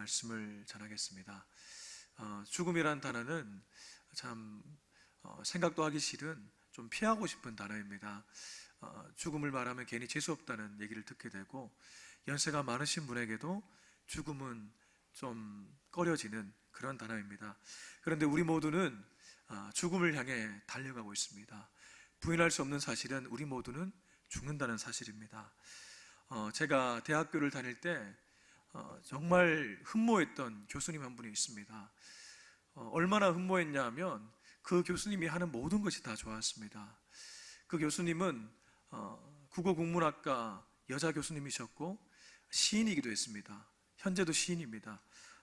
말씀을 전하겠습니다. 어, 죽음이란 단어는 참 어, 생각도 하기 싫은 좀 피하고 싶은 단어입니다. 어, 죽음을 말하면 괜히 재수 없다는 얘기를 듣게 되고 연세가 많으신 분에게도 죽음은 좀 꺼려지는 그런 단어입니다. 그런데 우리 모두는 아, 죽음을 향해 달려가고 있습니다. 부인할 수 없는 사실은 우리 모두는 죽는다는 사실입니다. 어, 제가 대학교를 다닐 때 어, 정말 흠모했던 교수님 한 분이 있습니다. 어, 얼마나 흠모했냐면 그 교수님이 하는 모든 것이 다 좋았습니다. 그 교수님은 어, 국어국문학과 여자 교수님이셨고 시인이기도 했습니다. 현재도 시인입니다.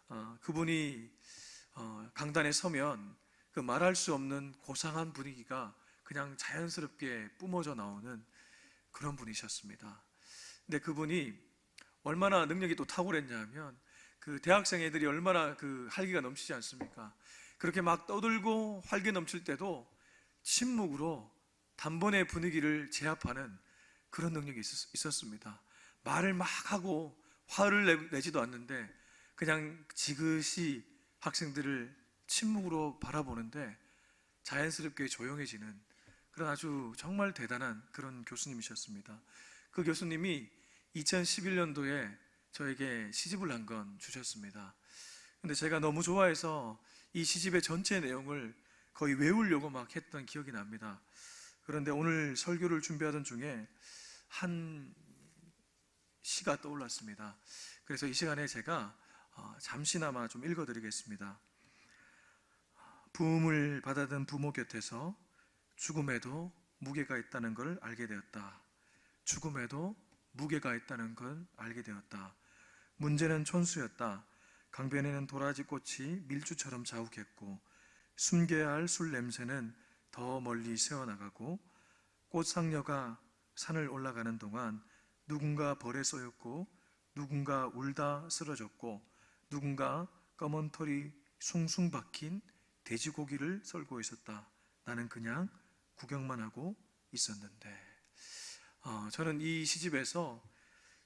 어, 그분이 어, 강단에 서면 그 말할 수 없는 고상한 분위기가 그냥 자연스럽게 뿜어져 나오는 그런 분이셨습니다. 근데 그분이 얼마나 능력이 또 탁월했냐면 그 대학생 애들이 얼마나 그 활기가 넘치지 않습니까? 그렇게 막 떠들고 활기 넘칠 때도 침묵으로 단번에 분위기를 제압하는 그런 능력이 있었, 있었습니다. 말을 막 하고 화를 내, 내지도 않는데 그냥 지그시 학생들을 침묵으로 바라보는데 자연스럽게 조용해지는 그런 아주 정말 대단한 그런 교수님이셨습니다. 그 교수님이 2011년도에 저에게 시집을 한건 주셨습니다. 근데 제가 너무 좋아해서 이 시집의 전체 내용을 거의 외우려고 막 했던 기억이 납니다. 그런데 오늘 설교를 준비하던 중에 한 시가 떠올랐습니다. 그래서 이 시간에 제가 어, 잠시나마 좀 읽어드리겠습니다. 부음을 받아든 부모 곁에서 죽음에도 무게가 있다는 걸 알게 되었다. 죽음에도 무게가 있다는 걸 알게 되었다. 문제는 촌수였다. 강변에는 도라지 꽃이 밀주처럼 자욱했고 숨겨야 할 술 냄새는 더 멀리 새어나가고 꽃상녀가 산을 올라가는 동안 누군가 벌에 쏘였고 누군가 울다 쓰러졌고 누군가 검은 털이 숭숭 박힌 돼지고기를 썰고 있었다. 나는 그냥 구경만 하고 있었는데 어, 저는 이 시집에서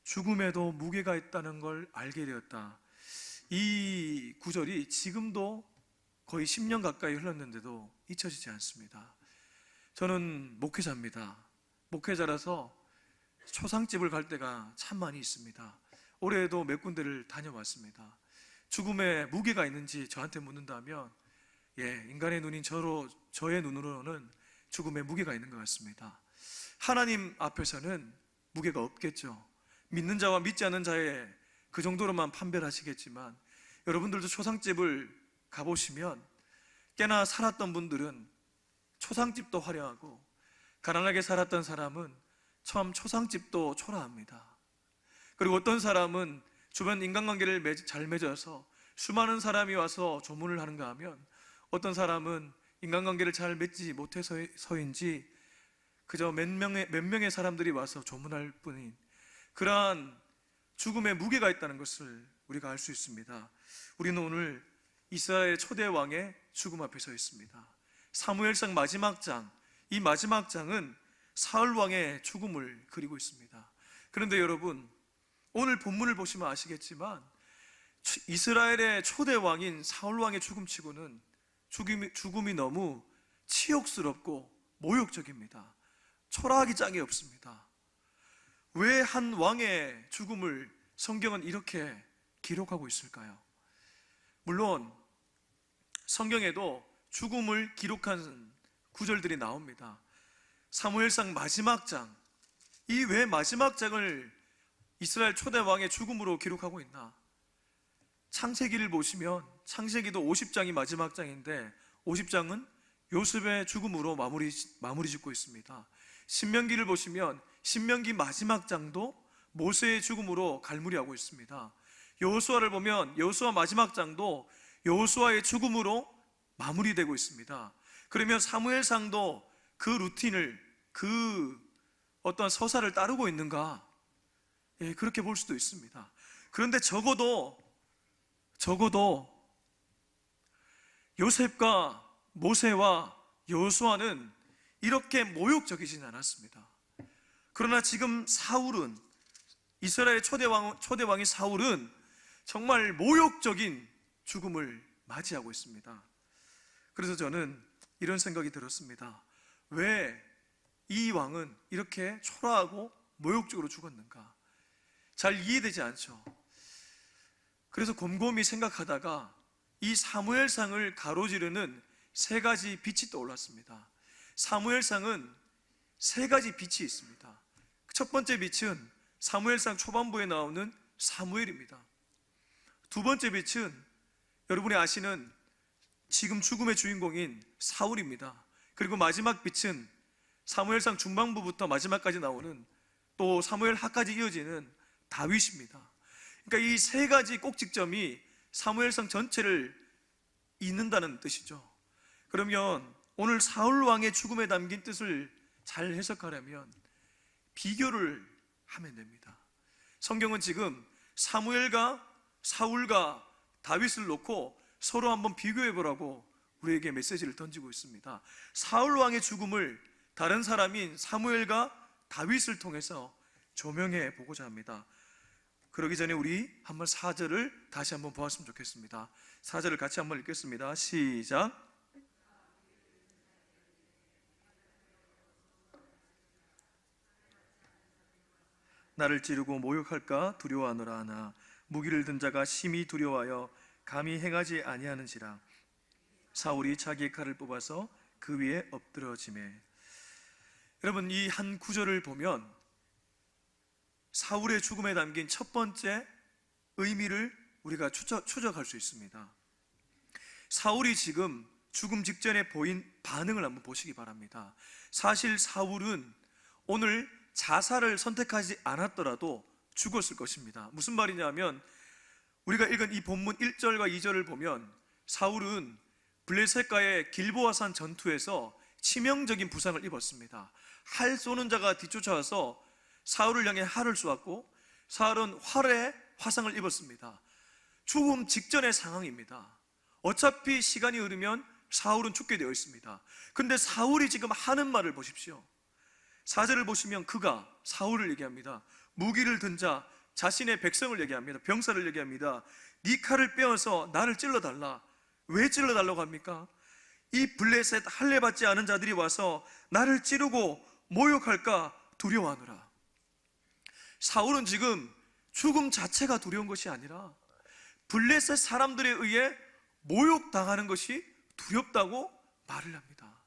죽음에도 무게가 있다는 걸 알게 되었다. 이 구절이 지금도 거의 10년 가까이 흘렀는데도 잊혀지지 않습니다. 저는 목회자입니다. 목회자라서 초상집을 갈 때가 참 많이 있습니다. 올해에도 몇 군데를 다녀왔습니다. 죽음에 무게가 있는지 저한테 묻는다면, 예, 인간의 눈인 저로, 저의 눈으로는 죽음에 무게가 있는 것 같습니다. 하나님 앞에서는 무게가 없겠죠. 믿는 자와 믿지 않는 자의 그 정도로만 판별하시겠지만, 여러분들도 초상집을 가보시면, 꽤나 살았던 분들은 초상집도 화려하고, 가난하게 살았던 사람은 처음 초상집도 초라합니다. 그리고 어떤 사람은 주변 인간관계를 맺- 잘 맺어서 수많은 사람이 와서 조문을 하는가 하면 어떤 사람은 인간관계를 잘 맺지 못해서인지 그저 몇 명의, 몇 명의 사람들이 와서 조문할 뿐인 그러한 죽음의 무게가 있다는 것을 우리가 알 수 있습니다. 우리는 오늘 이스라엘 초대 왕의 죽음 앞에 서 있습니다. 사무엘상 마지막 장, 이 마지막 장은 사울 왕의 죽음을 그리고 있습니다. 그런데 여러분, 오늘 본문을 보시면 아시겠지만 이스라엘의 초대 왕인 사울 왕의 죽음치고는 죽음이, 죽음이 너무 치욕스럽고 모욕적입니다. 초라하기 짝이 없습니다. 왜 한 왕의 죽음을 성경은 이렇게 기록하고 있을까요? 물론 성경에도 죽음을 기록한 구절들이 나옵니다. 사무엘상 마지막 장, 이 왜 마지막 장을 이스라엘 초대 왕의 죽음으로 기록하고 있나? 창세기를 보시면 창세기도 50장이 마지막 장인데 50장은 요셉의 죽음으로 마무리 마무리 짓고 있습니다. 신명기를 보시면 신명기 마지막 장도 모세의 죽음으로 갈무리하고 있습니다. 여호수아를 보면 여호수아 마지막 장도 여호수아의 죽음으로 마무리되고 있습니다. 그러면 사무엘상도 그 루틴을 그 어떤 서사를 따르고 있는가? 예, 그렇게 볼 수도 있습니다. 그런데 적어도 적어도 요셉과 모세와 여호수아는 이렇게 모욕적이진 않았습니다. 그러나 지금 사울은 이스라엘 초대 왕 초대 왕이 사울은 정말 모욕적인 죽음을 맞이하고 있습니다. 그래서 저는 이런 생각이 들었습니다. 왜 이 왕은 이렇게 초라하고 모욕적으로 죽었는가? 잘 이해되지 않죠. 그래서 곰곰이 생각하다가 이 사무엘상을 가로지르는 세 가지 빛이 떠올랐습니다. 사무엘상은 세 가지 빛이 있습니다. 첫 번째 빛은 사무엘상 초반부에 나오는 사무엘입니다. 두 번째 빛은 여러분이 아시는 지금 죽음의 주인공인 사울입니다. 그리고 마지막 빛은 사무엘상 중반부부터 마지막까지 나오는 또 사무엘 하까지 이어지는 다윗입니다. 그러니까 이 세 가지 꼭지점이 사무엘상 전체를 잇는다는 뜻이죠. 그러면 오늘 사울 왕의 죽음에 담긴 뜻을 잘 해석하려면 비교를 하면 됩니다. 성경은 지금 사무엘과 사울과 다윗을 놓고 서로 한번 비교해 보라고 우리에게 메시지를 던지고 있습니다. 사울 왕의 죽음을 다른 사람인 사무엘과 다윗을 통해서 조명해 보고자 합니다. 그러기 전에 우리 한번 사절을 다시 한번 보았으면 좋겠습니다. 사절을 같이 한번 읽겠습니다. 시작. 나를 찌르고 모욕할까 두려워하노라 하나 무기를 든 자가 심히 두려워하여 감히 행하지 아니하는지라 사울이 자기의 칼을 뽑아서 그 위에 엎드러짐에 여러분 이 한 구절을 보면 사울의 죽음에 담긴 첫 번째 의미를 우리가 추적, 추적할 수 있습니다. 사울이 지금 죽음 직전에 보인 반응을 한번 보시기 바랍니다. 사실 사울은 오늘 자살을 선택하지 않았더라도 죽었을 것입니다. 무슨 말이냐면 우리가 읽은 이 본문 1절과 2절을 보면 사울은 블레셋과의 길보아산 전투에서 치명적인 부상을 입었습니다. 활 쏘는 자가 뒤쫓아와서 사울을 향해 활을 쏘았고 사울은 활에 화상을 입었습니다. 죽음 직전의 상황입니다. 어차피 시간이 흐르면 사울은 죽게 되어 있습니다. 근데 사울이 지금 하는 말을 보십시오. 사절을 보시면 그가 사울을 얘기합니다. 무기를 든 자 자신의 백성을 얘기합니다. 병사를 얘기합니다. 네 칼을 빼어서 나를 찔러 달라. 왜 찔러 달라고 합니까? 이 블레셋 할례 받지 않은 자들이 와서 나를 찌르고 모욕할까 두려워하노라. 사울은 지금 죽음 자체가 두려운 것이 아니라 블레셋 사람들에 의해 모욕당하는 것이 두렵다고 말을 합니다.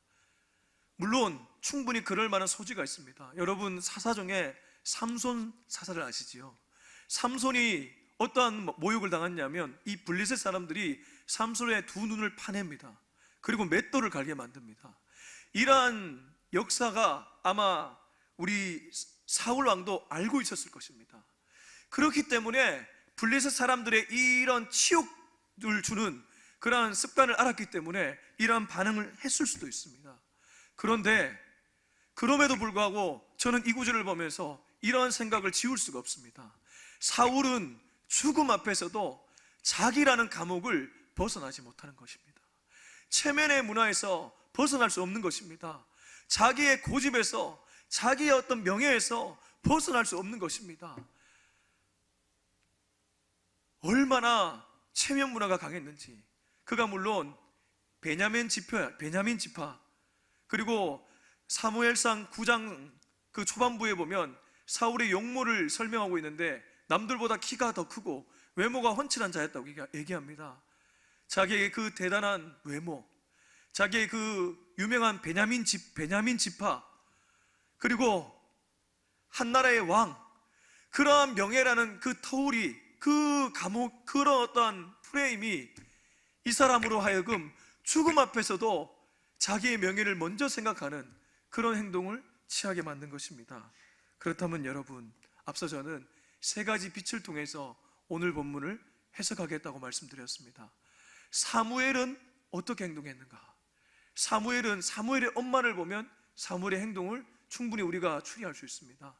물론 충분히 그럴 만한 소지가 있습니다. 여러분 사사 중에 삼손 사사를 아시지요? 삼손이 어떠한 모욕을 당했냐면 이 블레셋 사람들이 삼손의 두 눈을 파냅니다. 그리고 맷돌을 갈게 만듭니다. 이러한 역사가 아마 우리 사울 왕도 알고 있었을 것입니다. 그렇기 때문에 블레셋 사람들의 이런 치욕을 주는 그러한 습관을 알았기 때문에 이러한 반응을 했을 수도 있습니다. 그런데 그럼에도 불구하고 저는 이 구절을 보면서 이러한 생각을 지울 수가 없습니다. 사울은 죽음 앞에서도 자기라는 감옥을 벗어나지 못하는 것입니다. 체면의 문화에서 벗어날 수 없는 것입니다. 자기의 고집에서 자기의 어떤 명예에서 벗어날 수 없는 것입니다. 얼마나 체면 문화가 강했는지 그가 물론 베냐민 지파 베냐민 지파 그리고 사무엘상 9장 그 초반부에 보면 사울의 용모를 설명하고 있는데 남들보다 키가 더 크고 외모가 훤칠한 자였다고 얘기합니다. 자기의 그 대단한 외모, 자기의 그 유명한 베냐민 집 베냐민 지파 그리고 한 나라의 왕 그러한 명예라는 그 터울이 그 감옥 그런 어떤 프레임이 이 사람으로 하여금 죽음 앞에서도 자기의 명예를 먼저 생각하는 그런 행동을 취하게 만든 것입니다. 그렇다면 여러분, 앞서 저는 세 가지 빛을 통해서 오늘 본문을 해석하겠다고 말씀드렸습니다. 사무엘은 어떻게 행동했는가? 사무엘은 사무엘의 엄마를 보면 사무엘의 행동을 충분히 우리가 추리할 수 있습니다.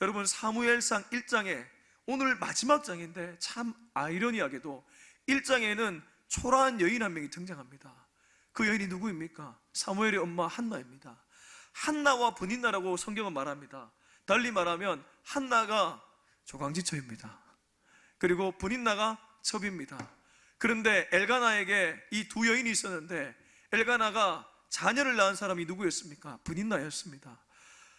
여러분 사무엘상 1장에 오늘 마지막 장인데 참 아이러니하게도 1장에는 초라한 여인 한 명이 등장합니다. 그 여인이 누구입니까? 사무엘의 엄마 한나입니다. 한나와 분인나라고 성경은 말합니다. 달리 말하면 한나가 조강지처입니다. 그리고 분인나가 첩입니다. 그런데 엘가나에게 이 두 여인이 있었는데 엘가나가 자녀를 낳은 사람이 누구였습니까? 분인나였습니다.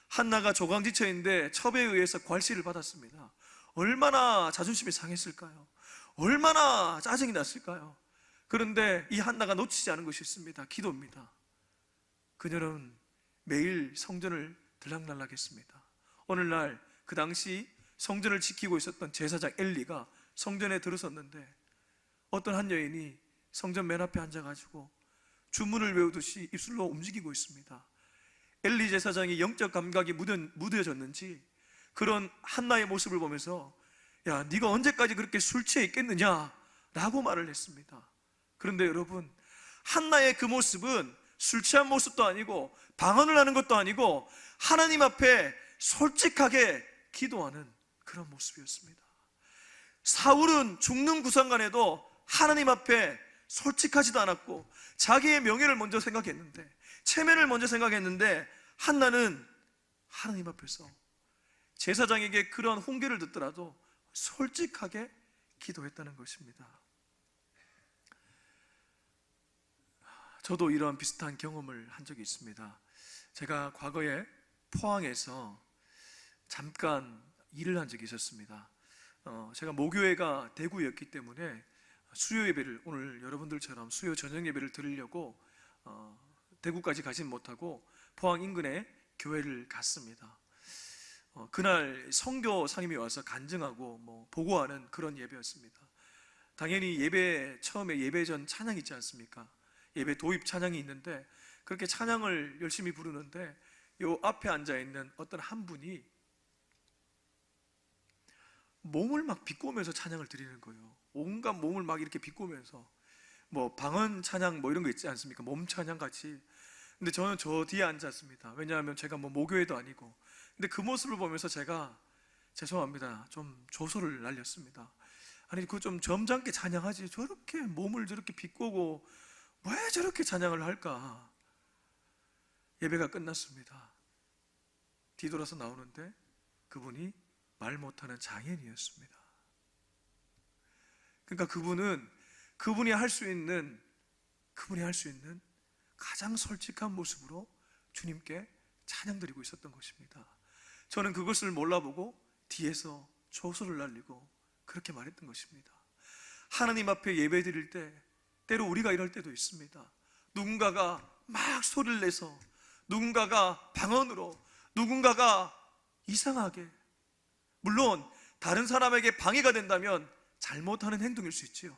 한나가 조강지처인데 첩에 의해서 괄시를 받았습니다. 얼마나 자존심이 상했을까요? 얼마나 짜증이 났을까요? 그런데 이 한나가 놓치지 않은 것이 있습니다. 기도입니다. 그녀는 매일 성전을 들락날락 했습니다. 오늘날 그 당시 성전을 지키고 있었던 제사장 엘리가 성전에 들어섰는데 어떤 한 여인이 성전 맨 앞에 앉아가지고 주문을 외우듯이 입술로 움직이고 있습니다. 엘리 제사장이 영적 감각이 무뎌, 무뎌졌는지 그런 한나의 모습을 보면서 야 네가 언제까지 그렇게 술 취해 있겠느냐 라고 말을 했습니다. 그런데 여러분 한나의 그 모습은 술 취한 모습도 아니고 방언을 하는 것도 아니고 하나님 앞에 솔직하게 기도하는 그런 모습이었습니다. 사울은 죽는 구상간에도 하나님 앞에 솔직하지도 않았고 자기의 명예를 먼저 생각했는데 체면을 먼저 생각했는데 한나는 하나님 앞에서 제사장에게 그러한 훈계를 듣더라도 솔직하게 기도했다는 것입니다. 저도 이러한 비슷한 경험을 한 적이 있습니다. 제가 과거에 포항에서 잠깐 일을 한 적이 있었습니다. 어, 제가 모교회가 대구였기 때문에 수요 예배를 오늘 여러분들처럼 수요 저녁 예배를 드리려고 어, 대구까지 가진 못하고 포항 인근에 교회를 갔습니다. 어, 그날 성교 상임이 와서 간증하고 뭐 보고하는 그런 예배였습니다. 당연히 예배 처음에 예배 전 찬양 있지 않습니까? 예배 도입 찬양이 있는데 그렇게 찬양을 열심히 부르는데 요 앞에 앉아 있는 어떤 한 분이 몸을 막 비꼬면서 찬양을 드리는 거예요. 온갖 몸을 막 이렇게 비꼬면서 뭐 방언 찬양 뭐 이런 거 있지 않습니까? 몸 찬양 같이. 근데 저는 저 뒤에 앉았습니다. 왜냐하면 제가 뭐 모교회도 아니고. 근데 그 모습을 보면서 제가 죄송합니다. 좀 조소를 날렸습니다. 아니 그 좀 점잖게 찬양하지 저렇게 몸을 저렇게 비꼬고 왜 저렇게 찬양을 할까? 예배가 끝났습니다. 뒤돌아서 나오는데 그분이 말 못하는 장애인이었습니다. 그러니까 그분은 그분이 할 수 있는 그분이 할 수 있는 가장 솔직한 모습으로 주님께 찬양드리고 있었던 것입니다. 저는 그것을 몰라보고 뒤에서 조소를 날리고 그렇게 말했던 것입니다. 하나님 앞에 예배 드릴 때 때로 우리가 이럴 때도 있습니다. 누군가가 막 소리를 내서 누군가가 방언으로 누군가가 이상하게 물론 다른 사람에게 방해가 된다면 잘못하는 행동일 수 있지요.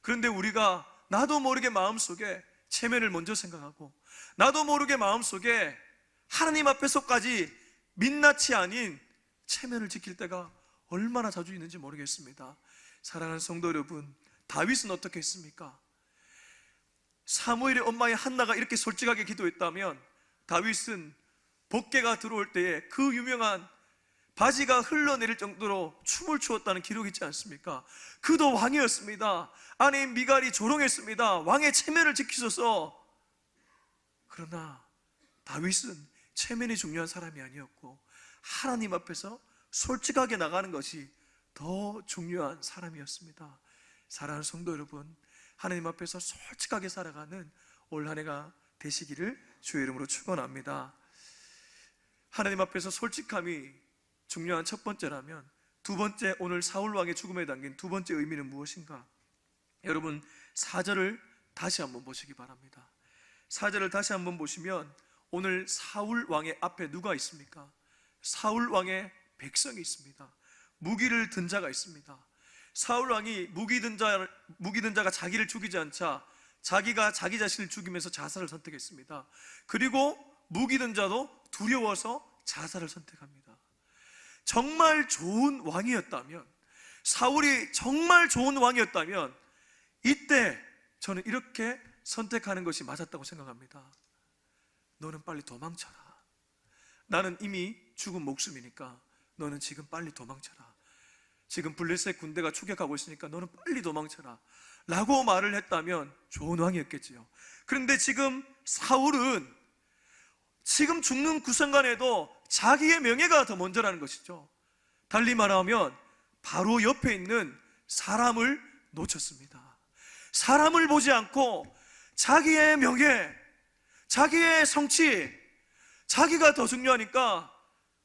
그런데 우리가 나도 모르게 마음속에 체면을 먼저 생각하고 나도 모르게 마음속에 하나님 앞에서까지 민낯이 아닌 체면을 지킬 때가 얼마나 자주 있는지 모르겠습니다. 사랑하는 성도 여러분, 다윗은 어떻게 했습니까? 사무엘의 엄마의 한나가 이렇게 솔직하게 기도했다면 다윗은 복개가 들어올 때에 그 유명한 바지가 흘러내릴 정도로 춤을 추었다는 기록이 있지 않습니까? 그도 왕이었습니다. 아내인 미갈이 조롱했습니다. 왕의 체면을 지키소서. 그러나 다윗은 체면이 중요한 사람이 아니었고 하나님 앞에서 솔직하게 나가는 것이 더 중요한 사람이었습니다. 사랑하는 성도 여러분, 하나님 앞에서 솔직하게 살아가는 올 한 해가 되시기를 주의 이름으로 축원합니다. 하나님 앞에서 솔직함이 중요한 첫 번째라면 두 번째 오늘 사울 왕의 죽음에 담긴 두 번째 의미는 무엇인가? 여러분 사절을 다시 한번 보시기 바랍니다. 사절을 다시 한번 보시면 오늘 사울 왕의 앞에 누가 있습니까? 사울 왕의 백성이 있습니다. 무기를 든 자가 있습니다. 사울 왕이 무기 든 자, 무기 든 자가 자기를 죽이지 않자 자기가 자기 자신을 죽이면서 자살을 선택했습니다. 그리고 무기 든 자도 두려워서 자살을 선택합니다. 정말 좋은 왕이었다면, 사울이 정말 좋은 왕이었다면, 이때 저는 이렇게 선택하는 것이 맞았다고 생각합니다. 너는 빨리 도망쳐라. 나는 이미 죽은 목숨이니까 너는 지금 빨리 도망쳐라. 지금 블레셋 군대가 추격하고 있으니까 너는 빨리 도망쳐라. 라고 말을 했다면 좋은 왕이었겠지요. 그런데 지금 사울은 지금 죽는 구순간에도 자기의 명예가 더 먼저라는 것이죠. 달리 말하면 바로 옆에 있는 사람을 놓쳤습니다. 사람을 보지 않고 자기의 명예, 자기의 성취, 자기가 더 중요하니까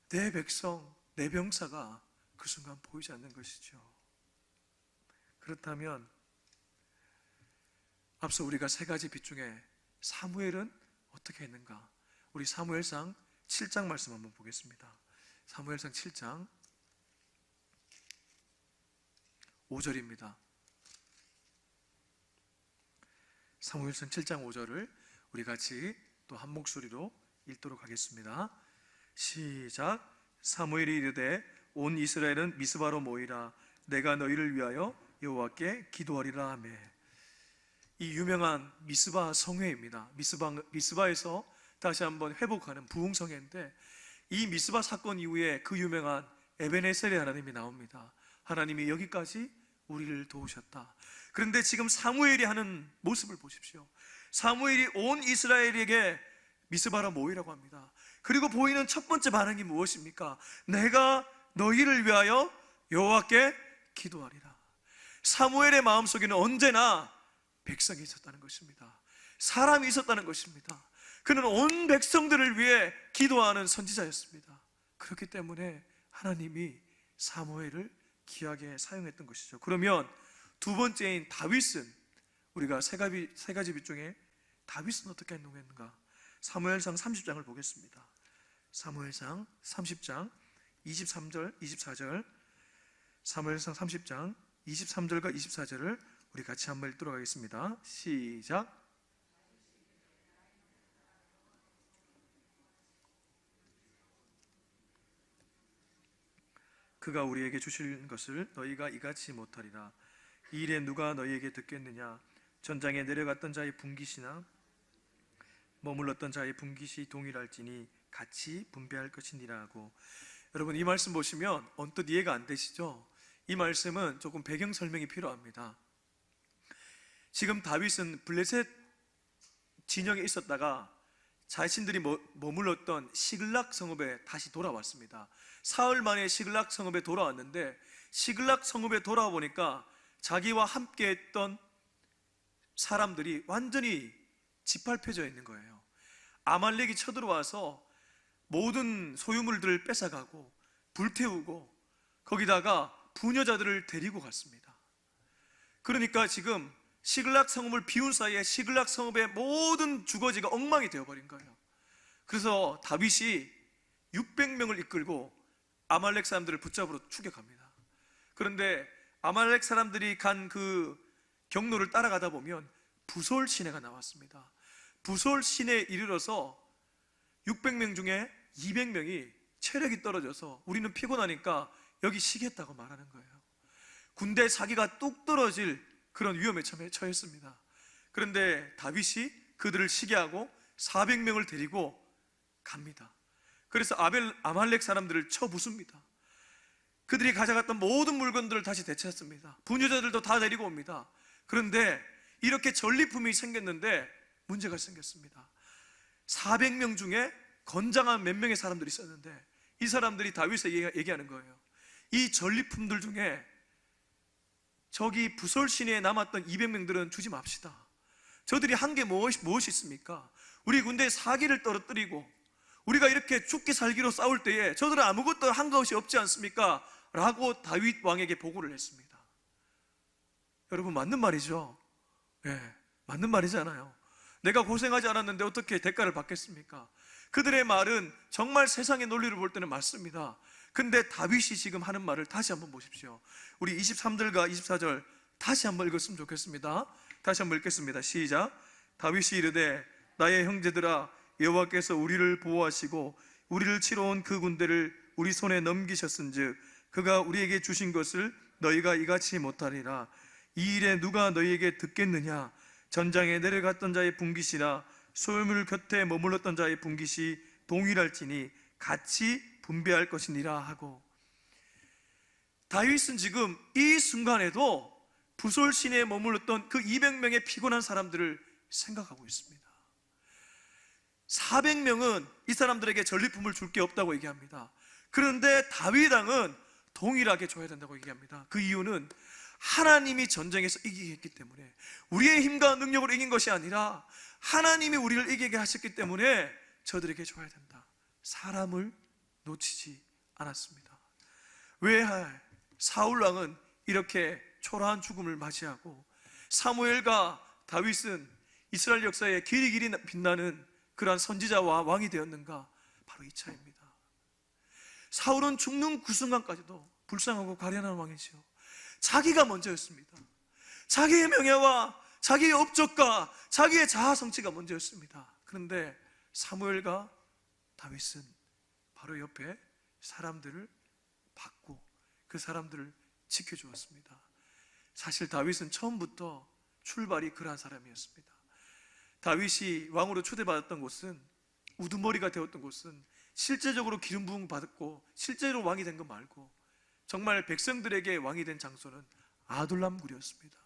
내 백성, 내 병사가 그 순간 보이지 않는 것이죠. 그렇다면 앞서 우리가 세 가지 빛 중에 사무엘은 어떻게 했는가? 우리 사무엘상 7장 말씀 한번 보겠습니다. 사무엘상 7장 5절입니다. 사무엘상 7장 5절을 우리 같이 또 한 목소리로 읽도록 하겠습니다. 시작. 사무엘이 이르되 온 이스라엘은 미스바로 모이라 내가 너희를 위하여 여호와께 기도하리라 하매 이 유명한 미스바 성회입니다. 미스바 미스바에서 다시 한번 회복하는 부흥 성회인데 이 미스바 사건 이후에 그 유명한 에베네셀의 하나님이 나옵니다. 하나님이 여기까지 우리를 도우셨다. 그런데 지금 사무엘이 하는 모습을 보십시오. 사무엘이 온 이스라엘에게 미스바라 모이라고 합니다. 그리고 보이는 첫 번째 반응이 무엇입니까? 내가 너희를 위하여 여호와께 기도하리라. 사무엘의 마음속에는 언제나 백성이 있었다는 것입니다. 사람이 있었다는 것입니다. 그는 온 백성들을 위해 기도하는 선지자였습니다. 그렇기 때문에 하나님이 사무엘을 귀하게 사용했던 것이죠. 그러면 두 번째인 다윗은 우리가 세 가지, 세 가지 빛 중에 다윗은 어떻게 행동했는가? 사무엘상 30장을 보겠습니다. 사무엘상 30장 23절, 24절 사무엘상 30장 23절과 24절을 우리 같이 한번 읽도록 하겠습니다. 시작. 그가 우리에게 주실 것을 너희가 이같이 못하리라. 이 일에 누가 너희에게 듣겠느냐? 전장에 내려갔던 자의 분깃이나 머물렀던 자의 분깃이 동일할지니 같이 분배할 것이니라 하고 여러분 이 말씀 보시면 언뜻 이해가 안 되시죠? 이 말씀은 조금 배경 설명이 필요합니다. 지금 다윗은 블레셋 진영에 있었다가 자신들이 머- 머물렀던 시글락 성읍에 다시 돌아왔습니다. 사흘 만에 시글락 성읍에 돌아왔는데 시글락 성읍에 돌아와 보니까 자기와 함께 했던 사람들이 완전히 짓밟혀져 있는 거예요. 아말렉이 쳐들어와서 모든 소유물들을 뺏어가고 불태우고 거기다가 부녀자들을 데리고 갔습니다. 그러니까 지금 시글락 성읍을 비운 사이에 시글락 성읍의 모든 주거지가 엉망이 되어버린 거예요. 그래서 다윗이 600명을 이끌고 아말렉 사람들을 붙잡으러 추격합니다. 그런데 아말렉 사람들이 간 그 경로를 따라가다 보면 부솔 시내가 나왔습니다. 부솔 시내에 이르러서 600명 중에 200명이 체력이 떨어져서 우리는 피곤하니까 여기 쉬겠다고 말하는 거예요. 군대 사기가 뚝 떨어질 그런 위험에 처했습니다. 그런데 다윗이 그들을 쉬게 하고 400명을 데리고 갑니다. 그래서 아벨 아말렉 사람들을 쳐 부숩니다. 그들이 가져갔던 모든 물건들을 다시 되찾습니다. 부녀자들도 다 데리고 옵니다. 그런데 이렇게 전리품이 생겼는데 문제가 생겼습니다. 400명 중에 건장한 몇 명의 사람들이 있었는데 이 사람들이 다윗에 얘기- 얘기하는 거예요. 이 전리품들 중에 저기 시내에 남았던 200명들은 주지 맙시다. 저들이 한 게 무엇이, 무엇이 있습니까? 우리 군대에 사기를 떨어뜨리고 우리가 이렇게 죽기 살기로 싸울 때에 저들은 아무것도 한 것이 없지 않습니까? 라고 다윗 왕에게 보고를 했습니다. 여러분 맞는 말이죠? 예, 맞는 말이잖아요. 내가 고생하지 않았는데 어떻게 대가를 받겠습니까? 그들의 말은 정말 세상의 논리를 볼 때는 맞습니다. 근데 다윗이 지금 하는 말을 다시 한번 보십시오. 우리 23절과 24절 다시 한번 읽었으면 좋겠습니다. 다시 한번 읽겠습니다. 시작. 다윗이 이르되 나의 형제들아 여호와께서 우리를 보호하시고 우리를 치러 온 그 군대를 우리 손에 넘기셨은즉 그가 우리에게 주신 것을 너희가 이같이 못하리라. 이 일에 누가 너희에게 듣겠느냐? 전장에 내려갔던 자의 분깃이나 소유물 곁에 머물렀던 자의 분깃이 동일할지니 같이 분배할 것이니라 하고 다윗은 지금 이 순간에도 부솔 시내에 머물렀던 그 200명의 피곤한 사람들을 생각하고 있습니다. 400명은 이 사람들에게 전리품을 줄 게 없다고 얘기합니다. 그런데 다윗 왕은 동일하게 줘야 된다고 얘기합니다. 그 이유는 하나님이 전쟁에서 이기게 했기 때문에 우리의 힘과 능력으로 이긴 것이 아니라 하나님이 우리를 이기게 하셨기 때문에 저들에게 줘야 된다. 사람을 놓치지 않았습니다. 왜 사울 왕은 이렇게 초라한 죽음을 맞이하고 사무엘과 다윗은 이스라엘 역사에 길이 길이 빛나는 그러한 선지자와 왕이 되었는가? 바로 이 차입니다. 사울은 죽는 그 순간까지도 불쌍하고 가련한 왕이지요. 자기가 먼저였습니다. 자기의 명예와 자기의 업적과 자기의 자아 성취가 먼저였습니다. 그런데 사무엘과 다윗은 바로 옆에 사람들을 받고 그 사람들을 지켜주었습니다. 사실 다윗은 처음부터 출발이 그러한 사람이었습니다. 다윗이 왕으로 초대받았던 곳은 우두머리가 되었던 곳은 실제적으로 기름 부음 받았고 실제로 왕이 된 것 말고 정말 백성들에게 왕이 된 장소는 아둘람굴이었습니다.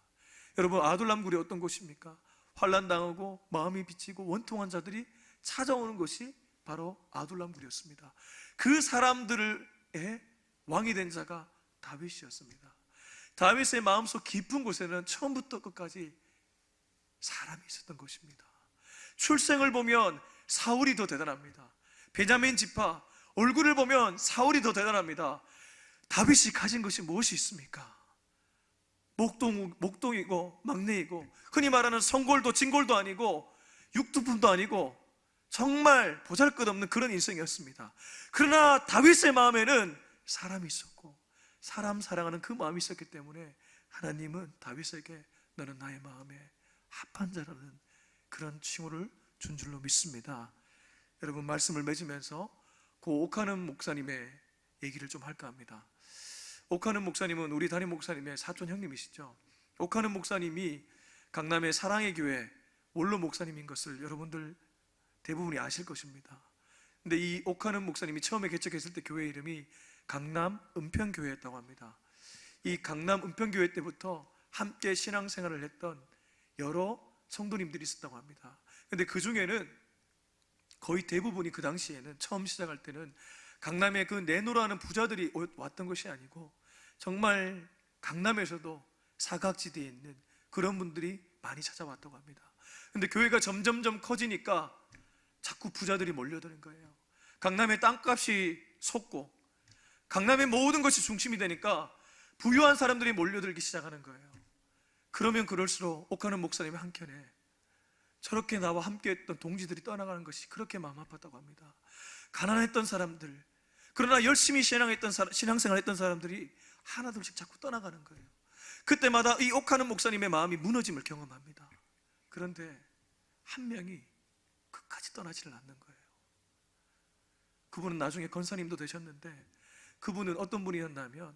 여러분 아둘람굴이 어떤 곳입니까? 환란 당하고 마음이 비치고 원통한 자들이 찾아오는 것이 바로 아둘람굴이었습니다. 그 사람들의 왕이 된 자가 다윗이었습니다. 다윗의 마음속 깊은 곳에는 처음부터 끝까지 사람이 있었던 것입니다. 출생을 보면 사울이 더 대단합니다. 베냐민 지파 얼굴을 보면 사울이 더 대단합니다. 다윗이 가진 것이 무엇이 있습니까? 목동, 목동이고 막내이고 흔히 말하는 성골도 진골도 아니고 육두품도 아니고 정말 보잘것없는 그런 인생이었습니다. 그러나 다윗의 마음에는 사람이 있었고 사람 사랑하는 그 마음이 있었기 때문에 하나님은 다윗에게 너는 나의 마음에 합한 자라는 그런 칭호를 준 줄로 믿습니다. 여러분 말씀을 맺으면서 그 오카는 목사님의 얘기를 좀 할까 합니다. 오카는 목사님은 우리 담임 목사님의 사촌 형님이시죠. 오카는 목사님이 강남의 사랑의 교회 원로 목사님인 것을 여러분들 대부분이 아실 것입니다. 근데 이 오카는 목사님이 처음에 개척했을 때 교회 이름이 강남 은평교회였다고 합니다. 이 강남 은평교회 때부터 함께 신앙생활을 했던 여러 성도님들이 있었다고 합니다. 근데 그 중에는 거의 대부분이 그 당시에는 처음 시작할 때는 강남에 그 내노라는 부자들이 왔던 것이 아니고 정말 강남에서도 사각지대에 있는 그런 분들이 많이 찾아왔다고 합니다. 근데 교회가 점점점 커지니까 자꾸 부자들이 몰려드는 거예요. 강남의 땅값이 솟고 강남의 모든 것이 중심이 되니까 부유한 사람들이 몰려들기 시작하는 거예요. 그러면 그럴수록 옥하는 목사님이 한켠에 저렇게 나와 함께했던 동지들이 떠나가는 것이 그렇게 마음 아팠다고 합니다. 가난했던 사람들, 그러나 열심히 신앙했던 사람, 신앙생활 했던 사람들이 하나둘씩 자꾸 떠나가는 거예요. 그때마다 이 옥하는 목사님의 마음이 무너짐을 경험합니다. 그런데 한 명이 끝까지 떠나지를 않는 거예요. 그분은 나중에 권사님도 되셨는데 그분은 어떤 분이었냐면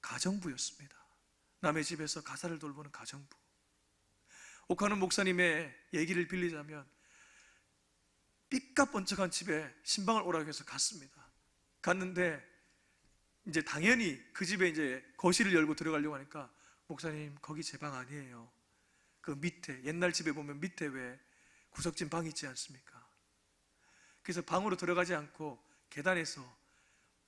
가정부였습니다. 남의 집에서 가사를 돌보는 가정부. 옥하는 목사님의 얘기를 빌리자면 삐까번쩍한 집에 신방을 오라고 해서 갔습니다. 갔는데 이제 당연히 그 집에 이제 거실을 열고 들어가려고 하니까 목사님 거기 제 방 아니에요. 그 밑에 옛날 집에 보면 밑에 왜 구석진 방 있지 않습니까? 그래서 방으로 들어가지 않고 계단에서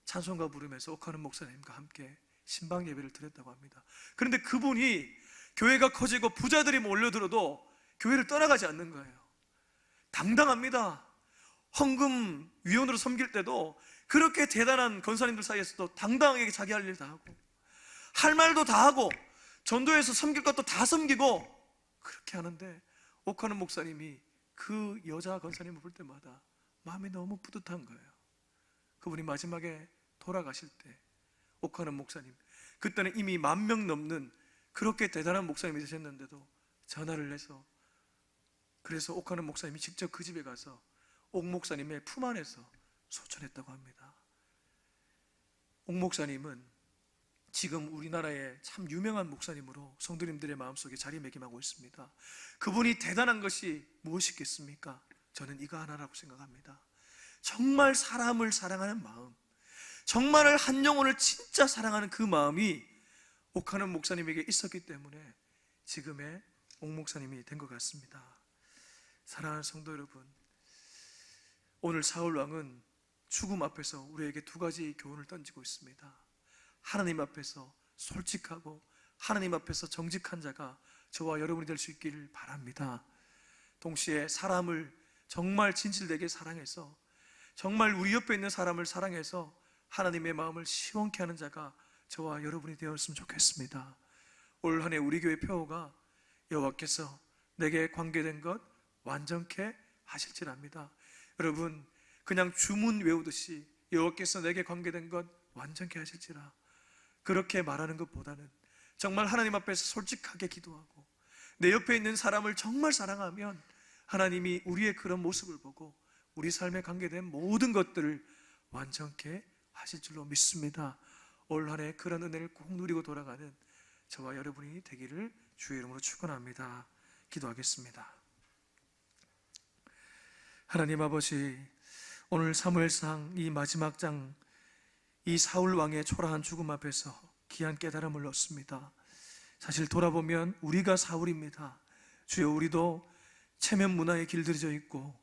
찬송가 부르면서 옥하는 목사님과 함께 신방 예배를 드렸다고 합니다. 그런데 그분이 교회가 커지고 부자들이 몰려들어도 교회를 떠나가지 않는 거예요. 당당합니다. 헌금 위원으로 섬길 때도 그렇게 대단한 권사님들 사이에서도 당당하게 자기 할 일 다 하고 할 말도 다 하고 전도에서 섬길 것도 다 섬기고 그렇게 하는데 옥하는 목사님이 그 여자 권사님을 볼 때마다 마음이 너무 뿌듯한 거예요. 그분이 마지막에 돌아가실 때 옥하는 목사님 그때는 이미 만 명 넘는 그렇게 대단한 목사님이 되셨는데도 전화를 해서 그래서 옥하는 목사님이 직접 그 집에 가서 옥 목사님의 품 안에서 소천했다고 합니다. 옥 목사님은 지금 우리나라의 참 유명한 목사님으로 성도님들의 마음속에 자리매김하고 있습니다. 그분이 대단한 것이 무엇이겠습니까? 저는 이거 하나라고 생각합니다. 정말 사람을 사랑하는 마음, 정말 한 영혼을 진짜 사랑하는 그 마음이 옥하는 목사님에게 있었기 때문에 지금의 옥 목사님이 된 것 같습니다. 사랑하는 성도 여러분, 오늘 사울 왕은 죽음 앞에서 우리에게 두 가지 교훈을 던지고 있습니다. 하나님 앞에서 솔직하고 하나님 앞에서 정직한 자가 저와 여러분이 될 수 있기를 바랍니다. 동시에 사람을 정말 진실되게 사랑해서 정말 우리 옆에 있는 사람을 사랑해서 하나님의 마음을 시원케 하는 자가 저와 여러분이 되었으면 좋겠습니다. 올 한해 우리 교회 표어가 여호와께서 내게 관계된 것 완전케 하실지랍니다. 여러분 그냥 주문 외우듯이 여호와께서 내게 관계된 것 완전케 하실지라 그렇게 말하는 것보다는 정말 하나님 앞에서 솔직하게 기도하고 내 옆에 있는 사람을 정말 사랑하면 하나님이 우리의 그런 모습을 보고 우리 삶에 관계된 모든 것들을 완전케 하실 줄로 믿습니다. 올 한해 그런 은혜를 꼭 누리고 돌아가는 저와 여러분이 되기를 주의 이름으로 축원합니다. 기도하겠습니다. 하나님 아버지 오늘 사무엘상 이 마지막 장 이 사울 왕의 초라한 죽음 앞에서 귀한 깨달음을 얻습니다. 사실 돌아보면 우리가 사울입니다. 주여 우리도 체면 문화에 길들여져 있고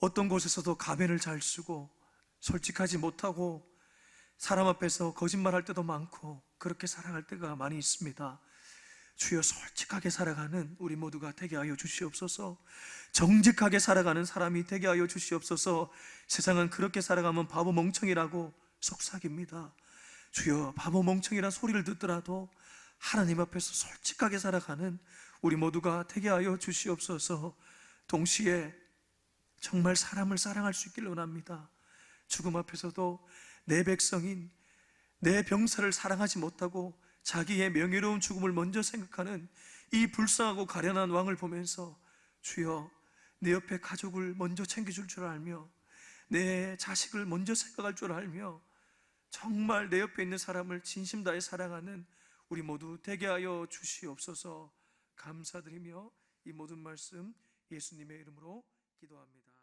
어떤 곳에서도 가면을 잘 쓰고 솔직하지 못하고 사람 앞에서 거짓말할 때도 많고 그렇게 살아갈 때가 많이 있습니다. 주여 솔직하게 살아가는 우리 모두가 되게 하여 주시옵소서. 정직하게 살아가는 사람이 되게 하여 주시옵소서. 세상은 그렇게 살아가면 바보 멍청이라고 속삭입니다. 주여 바보 멍청이란 소리를 듣더라도 하나님 앞에서 솔직하게 살아가는 우리 모두가 되게 하여 주시옵소서. 동시에 정말 사람을 사랑할 수 있기를 원합니다. 죽음 앞에서도 내 백성인 내 병사를 사랑하지 못하고 자기의 명예로운 죽음을 먼저 생각하는 이 불쌍하고 가련한 왕을 보면서 주여 내 옆에 가족을 먼저 챙겨줄 줄 알며 내 자식을 먼저 생각할 줄 알며 정말 내 옆에 있는 사람을 진심 다해 사랑하는 우리 모두 되게 하여 주시옵소서 감사드리며 이 모든 말씀 예수님의 이름으로 기도합니다.